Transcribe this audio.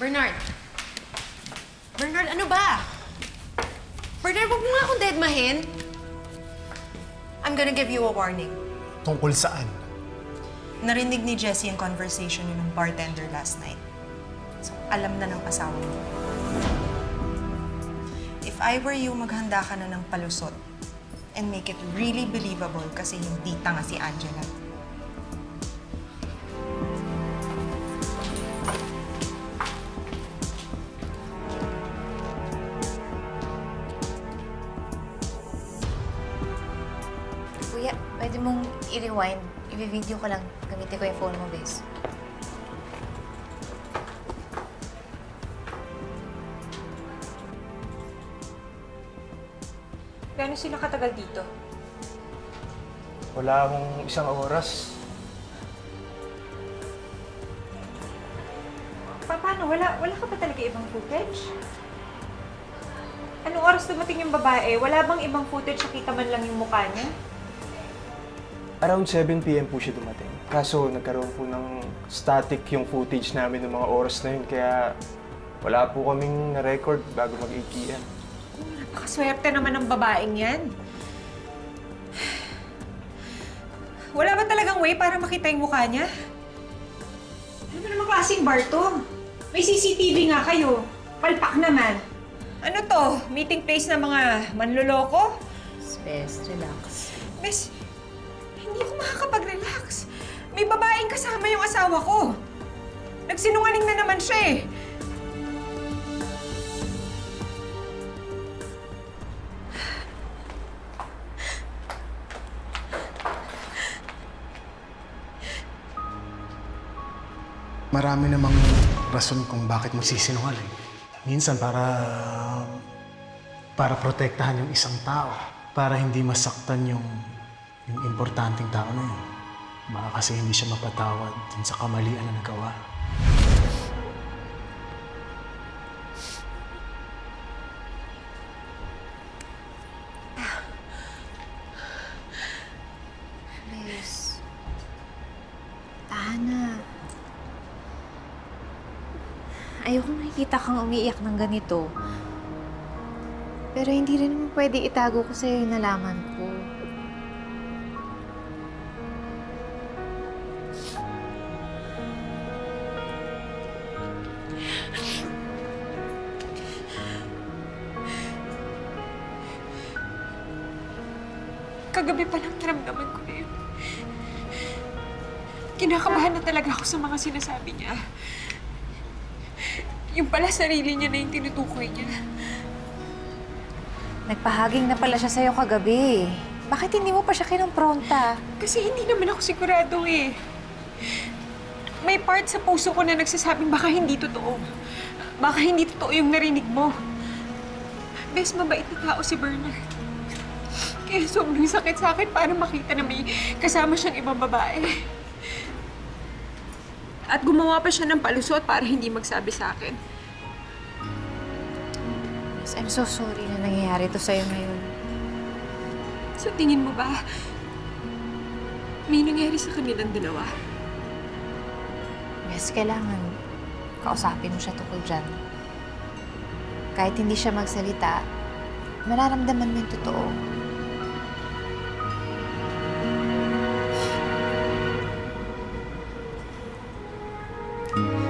Bernard. Bernard, ano ba? Bernard, huwag mo nga akong deadmahin. I'm gonna give you a warning. Tungkol saan? Narinig ni Jessie ang conversation niyo ng bartender last night. So, alam na ng asawa mo. If I were you, maghanda ka na ng palusot and make it really believable kasi hindi tanga si Angela. Pwede mong i-rewind. I-video ko lang. Gamitin ko yung phone mo, bes. Gano'n sila katagal dito? Wala akong isang oras. Pa paano? Wala, wala ka ba talaga ibang footage? Anong oras dumating yung babae? Wala bang ibang footage nakita man lang yung mukha niya? Around 7pm po siya dumating. Kaso nagkaroon po ng static yung footage namin ng mga oras na yun. Kaya wala po kaming na-record bago mag-8pm. Napakaswerte naman ng babaeng yan. Wala ba talagang way para makita yung mukha niya? Ano naman klaseng bar to? May CCTV nga kayo. Palpak naman. Ano to? Meeting place ng mga manloloko? Bes, relax. Miss, hindi ako makakapag-relax. May babaeng kasama yung asawa ko. Nagsinungaling na naman siya eh. Marami namang rason kung bakit magsisinungaling. Minsan para para protektahan yung isang tao, para hindi masaktan yung yung importanteng tao na yun. Baka kasi hindi siya mapatawad dun sa kamalian na nagawa. Bes. Tahan na. Ayoko nakikita kang umiiyak ng ganito. Pero hindi rin naman pwede itago ko sa'yo yung nalaman ko. Kagabi pa lang naramdaman ko na yun. Kinakabahan na talaga ako sa mga sinasabi niya. Yung pala sarili niya na yung tinutukoy niya. Nagpahaging na pala siya sa'yo kagabi. Bakit hindi mo pa siya kinompronta? Kasi hindi naman ako sigurado eh. May part sa puso ko na nagsasabing baka hindi totoo. Baka hindi totoo yung narinig mo. Bes, mabait na tao si Bernard. Kaya sobrang sakit sa akin para makita na may kasama siyang ibang babae. At gumawa pa siya ng palusot para hindi magsabi sa akin. Bes, I'm so sorry na nangyayari to sa'yo ngayon. Sa tingin mo ba, may nangyari sa kanilang dalawa? Bes, kailangan kausapin mo siya tungkol dyan. Kahit hindi siya magsalita, mararamdaman mo yung totoo. 아!